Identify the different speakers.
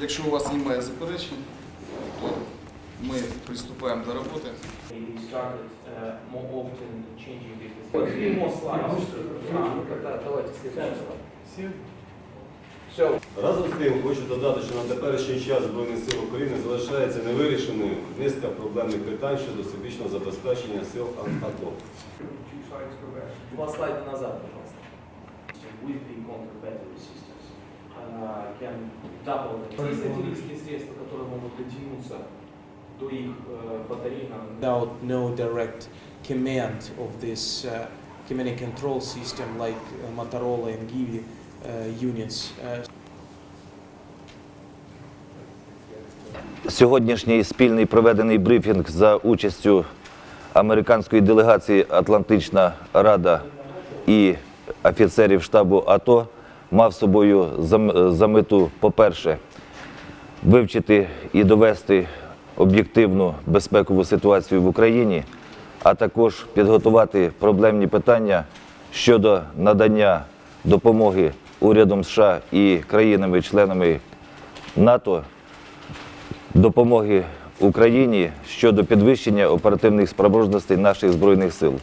Speaker 1: Якщо у вас немає заперечень, то ми приступаємо до роботи.
Speaker 2: Разом з тим хочу додати, що на теперішній час Збройних сил України залишається невирішеною низка проблемних питань щодо всебічного забезпечення сил АТО.
Speaker 3: два слайда назад, пожалуйста. With the counter-battery systems uh, can double. Есть артиллерийские средства, которые могут дотянуться до их э, батарей на
Speaker 4: without no direct command of this uh, command and control system like uh, Motorola and Givi uh, units. Uh,
Speaker 5: Сьогоднішній спільний проведений брифінг за участю американської делегації Атлантична Рада і офіцерів штабу АТО мав собою за- мету, по-перше, вивчити і довести об'єктивну безпекову ситуацію в Україні, а також підготувати проблемні питання щодо надання допомоги урядом США і країнами-членами НАТО допомоги Україні щодо підвищення оперативних спроможностей наших збройних сил.